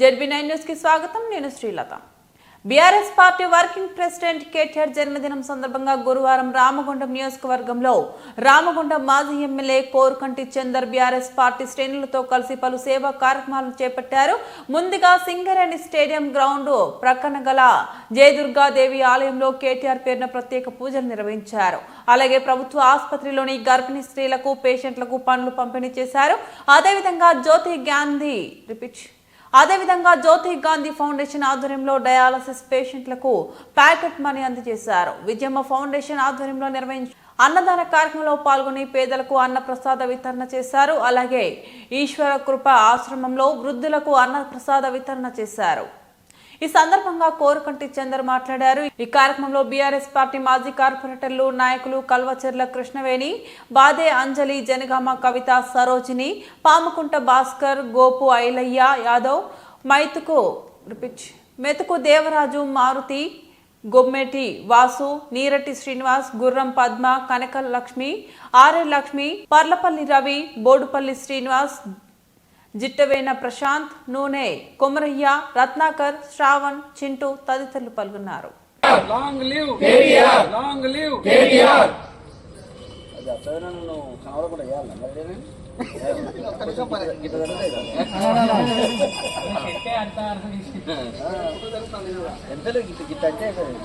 ZB nine న్యూస్కి స్వాగతం. నేను Srilatha. B R S party working president K T R జన్మదినం సందర్భంగా గురువారం రామగుండం నియోజకవర్గంలో రామగుండం మాజీ M L A Korukanti Chandar B R S party శ్రేణులతో కలిసి పలు సేవా కార్యక్రమాలు చేపట్టారు. ముందుగా సింగరేణి స్టేడియం గ్రౌండ్ ప్రక్కన గల జయదుర్గాదేవి ఆలయంలో కేటీఆర్ పేరున ప్రత్యేక పూజలు నిర్వహించారు. అలాగే ప్రభుత్వ ఆసుపత్రిలోని గర్భిణీ స్త్రీలకు పేషెంట్లకు పనులు పంపిణీ చేశారు. అదేవిధంగా జ్యోతి గాంధీ రిపీట్. అదేవిధంగా జ్యోతి గాంధీ ఫౌండేషన్ ఆధ్వర్యంలో డయాలసిస్ పేషెంట్లకు ప్యాకెట్ మనీ అందజేశారు. విజయమ్మ ఫౌండేషన్ ఆధ్వర్యంలో నిర్వహించిన అన్నదాన కార్యక్రమంలో పాల్గొని పేదలకు అన్న ప్రసాద వితరణ చేశారు. అలాగే ఈశ్వర కృప ఆశ్రమంలో వృద్ధులకు అన్న ప్రసాద వితరణ చేశారు. ఈ సందర్భంగా కోరుకంటి చందర్ మాట్లాడారు. ఈ కార్యక్రమంలో బీఆర్ఎస్ పార్టీ మాజీ కార్పొరేటర్లు నాయకులు కల్వచెర్ల కృష్ణవేణి బాదే అంజలి జనగామ కవిత సరోజిని పాముకుంట భాస్కర్ గోపు ఐలయ్య యాదవ్ మైతుకు మెతుకు దేవరాజు మారుతి గొమ్మెటి వాసు నీరటి శ్రీనివాస్ గుర్రం పద్మ కనకల్ లక్ష్మి ఆర్ఏ లక్ష్మి పర్లపల్లి రవి బోడుపల్లి శ్రీనివాస్ జిట్టవేన ప్రశాంత్ నూనె కొమరయ్య రత్నాకర్ శ్రావణ్ చింటూ తదితరులు పాల్గొన్నారు long live K T R long live K T R అది అసలు నన్ను కనవడకుండా వేయాలి మరి నేను? గిట్ట జరుగుతాయి కదా. ఎంతలో గిట్ట గిట్ట అంటే అయిపోయింది.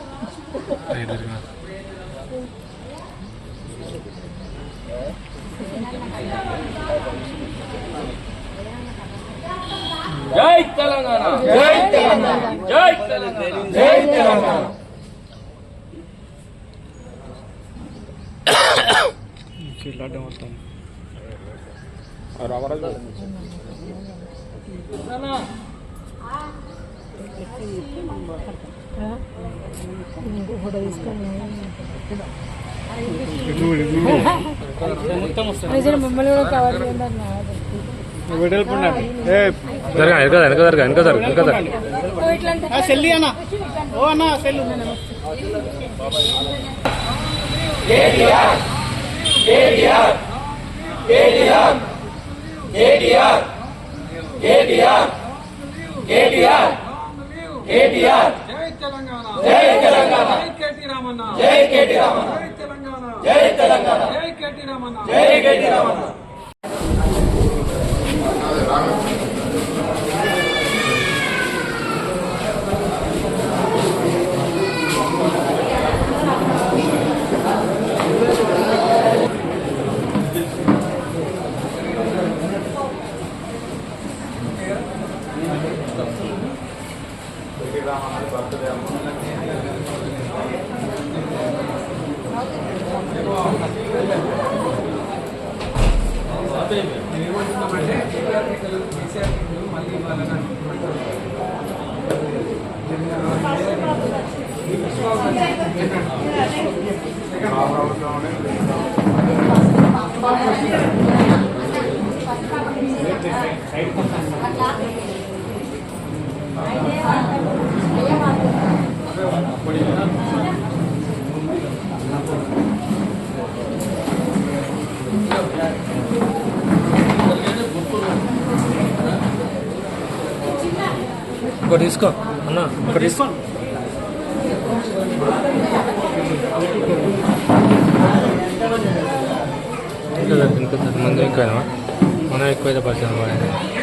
జై తెలంగాణ జై తెలంగాణ జై తెలంగాణ జై తెలంగాణ. నిజం మమ్మల్ని కూడా కవర్ చేయండి అన్న జరగా వెనక వెనక జరగా వెనక జరగా వెనక జరగా. ఓ ఇట్లా అంటే సెల్లి అన్న. ఓ అన్న సెల్లు జై తెలంగాణ జై తెలంగాణ. జై కేటీ రామన్న జై కేటీ రామన్న జై తెలంగాణ. జై తెలంగాణ. జై కేటీ రామన్న జై కేటీ రామన్న రామారావు బర్త్డే నేను ఏమంటున్నామంటే కేటీఆర్ ఎన్నికలు కేసీఆర్ ఎన్నికలు మళ్ళీ ఇంకోటి తీసుకో. అన్న ఒకటి తీసుకో. ఇంకా జరగదు, మంది ఎక్కువైనా మనం ఎక్కువైతే పరిచయం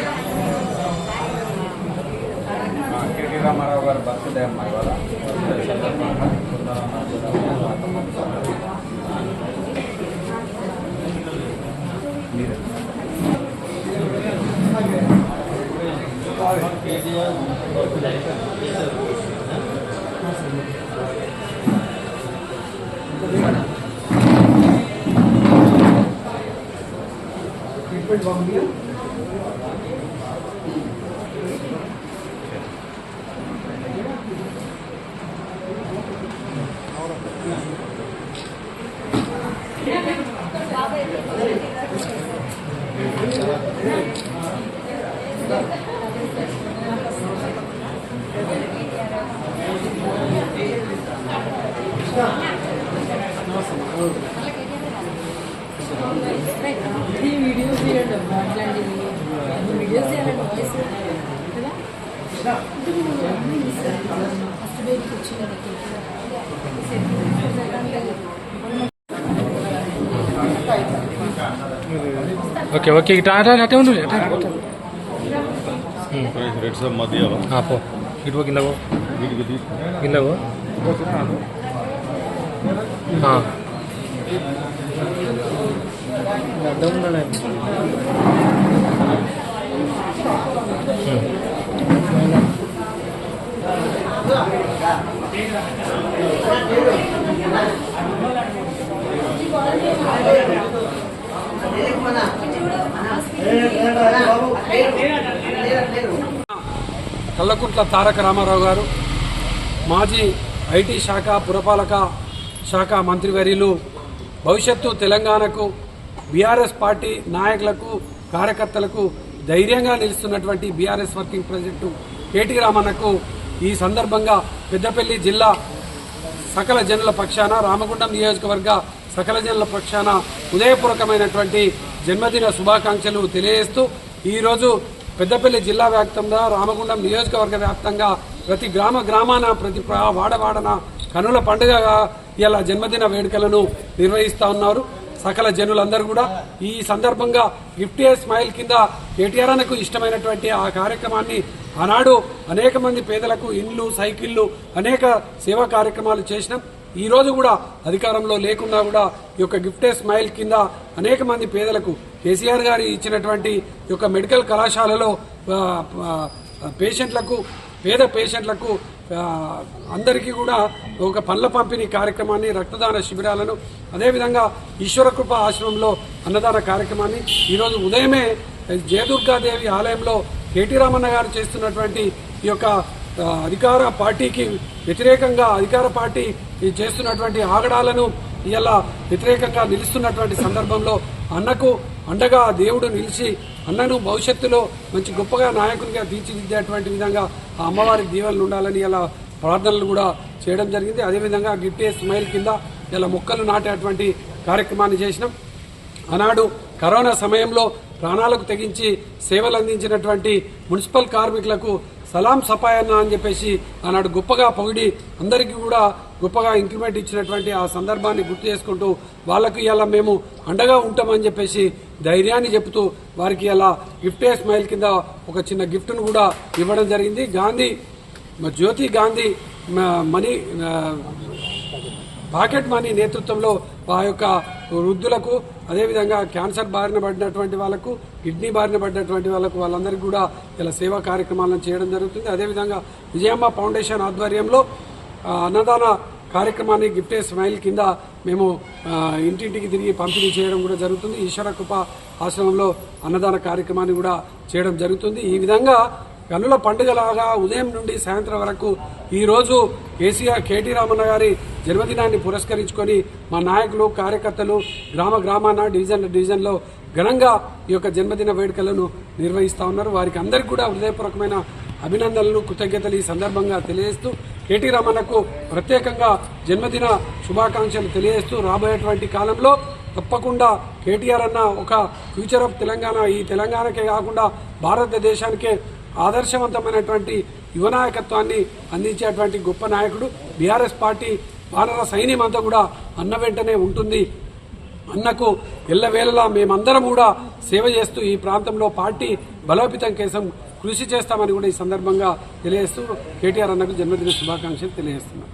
పడింది కేటీ రామారావు గారి బర్త్డే అమ్మా ఇవాళ సందర్భంగా మీరే. ఈ వీడియోస్ తీయండి అట్లాంటివి వీడియోస్ తీయాలండి వాయిస్ ఓకే ఓకే ఇటు అటే ఉండు పో. ఇటు పో కింద పో. కింద పో. అర్థం ఉన్నాడు కల్లకుంట్ల తారక రామారావు గారు మాజీ ఐటీ శాఖ పురపాలక శాఖ మంత్రివర్యులు భవిష్యత్తు తెలంగాణకు బీఆర్ఎస్ పార్టీ నాయకులకు కార్యకర్తలకు ధైర్యంగా నిలుస్తున్నటువంటి B R S working president K T రామన్నకు ఈ సందర్భంగా పెద్దపల్లి జిల్లా సకల జనుల పక్షాన రామగుండం నియోజకవర్గ సకల జనుల పక్షాన ఉదయపూర్వకమైనటువంటి జన్మదిన శుభాకాంక్షలు తెలియజేస్తూ ఈరోజు పెద్దపల్లి జిల్లా వ్యాప్తంగా రామగుండం నియోజకవర్గ వ్యాప్తంగా ప్రతి గ్రామ గ్రామాన ప్రతి వాడవాడన కనుల పండుగగా ఇలా జన్మదిన వేడుకలను నిర్వహిస్తా ఉన్నారు. సకల జనులందరూ కూడా ఈ సందర్భంగా గిఫ్ట్ ఏ స్మైల్ కింద కేటీఆర్ అన్నకు ఇష్టమైనటువంటి ఆ కార్యక్రమాన్ని ఆనాడు అనేక మంది పేదలకు ఇండ్లు సైకిళ్ళు అనేక సేవా కార్యక్రమాలు చేసినాం. ఈ రోజు కూడా అధికారంలో లేకున్నా కూడా ఈ యొక్క గిఫ్ట్ ఏ స్మైల్ కింద అనేక మంది పేదలకు కేసీఆర్ గారి ఇచ్చినటువంటి ఈ యొక్క మెడికల్ కళాశాలలో పేషెంట్లకు పేద పేషెంట్లకు అందరికీ కూడా ఒక పండ్ల పంపిణీ కార్యక్రమాన్ని రక్తదాన శిబిరాలను అదేవిధంగా ఈశ్వరకృప ఆశ్రమంలో అన్నదాన కార్యక్రమాన్ని ఈరోజు ఉదయమే జయదుర్గాదేవి ఆలయంలో కేటీ రామన్న గారు చేస్తున్నటువంటి ఈ యొక్క అధికార పార్టీకి వ్యతిరేకంగా అధికార పార్టీ చేస్తున్నటువంటి ఆగడాలను ఇలా వ్యతిరేకంగా నిలుస్తున్నటువంటి సందర్భంలో అన్నకు అండగా దేవుడు నిలిచి అన్నను భవిష్యత్తులో మంచి గొప్పగా నాయకునిగా తీర్చిదిద్దేటువంటి విధంగా ఆ అమ్మవారి దీవెనలు ఉండాలని ఇలా ప్రార్థనలు కూడా చేయడం జరిగింది. అదేవిధంగా గిఫ్ట్ స్మైల్ కింద ఇలా మొక్కలు నాటేటువంటి కార్యక్రమాన్ని చేసినాం. ఆనాడు కరోనా సమయంలో ప్రాణాలకు తెగించి సేవలు అందించినటువంటి మున్సిపల్ కార్మికులకు సలాం సపాయన్న అని చెప్పేసి ఆనాడు గొప్పగా పొగిడి అందరికీ కూడా గొప్పగా ఇంక్రిమెంట్ ఇచ్చినటువంటి ఆ సందర్భాన్ని గుర్తు చేసుకుంటూ వాళ్ళకు ఇలా మేము అండగా ఉంటామని చెప్పేసి ధైర్యాన్ని చెబుతూ వారికి ఇలా గిఫ్ట్ ఏ స్మైల్ కింద ఒక చిన్న గిఫ్ట్ను కూడా ఇవ్వడం జరిగింది. Gandhi Jyothi Gandhi money packet money నేతృత్వంలో ఆ యొక్క వృద్ధులకు అదేవిధంగా క్యాన్సర్ బారిన పడినటువంటి వాళ్ళకు కిడ్నీ బారిన పడినటువంటి వాళ్ళకు వాళ్ళందరికీ కూడా ఇలా సేవా కార్యక్రమాలను చేయడం జరుగుతుంది. అదేవిధంగా విజయమ్మ ఫౌండేషన్ ఆధ్వర్యంలో అన్నదాన కార్యక్రమాన్ని గిఫ్ట్ స్మైల్ కింద మేము ఇంటింటికి తిరిగి పంపిణీ చేయడం కూడా జరుగుతుంది. ఈశ్వర కృప ఆశ్రమంలో అన్నదాన కార్యక్రమాన్ని కూడా చేయడం జరుగుతుంది. ఈ విధంగా కన్నుల పండుగలాగా ఉదయం నుండి సాయంత్రం వరకు ఈ రోజు కేసీఆర్ కేటీ రామన్న గారి జన్మదినాన్ని పురస్కరించుకొని మా నాయకులు కార్యకర్తలు గ్రామ గ్రామాన డివిజన్ డివిజన్లో ఘనంగా ఈ యొక్క జన్మదిన వేడుకలను నిర్వహిస్తా ఉన్నారు. వారికి అందరికీ కూడా హృదయపూర్వకమైన అభినందనలు కృతజ్ఞతలు ఈ సందర్భంగా తెలియజేస్తూ కేటీ రమణకు ప్రత్యేకంగా జన్మదిన శుభాకాంక్షలు తెలియజేస్తూ రాబోయేటువంటి కాలంలో తప్పకుండా కేటీఆర్ అన్న ఒక ఫ్యూచర్ ఆఫ్ తెలంగాణ ఈ తెలంగాణకే కాకుండా భారతదేశానికే ఆదర్శవంతమైనటువంటి యువ నాయకత్వాన్ని అందించేటువంటి గొప్ప నాయకుడు. బీఆర్ఎస్ పార్టీ వానర సైన్యం అంతా కూడా అన్న వెంటనే ఉంటుంది. అన్నకు ఎల్లవేళలా మేమందరం కూడా సేవ చేస్తూ ఈ ప్రాంతంలో పార్టీ బలోపేతం కోసం కృషి చేస్తామని కూడా ఈ సందర్భంగా తెలియజేస్తూ కేటీఆర్ అన్నకు జన్మదిన శుభాకాంక్షలు తెలియజేస్తున్నాం.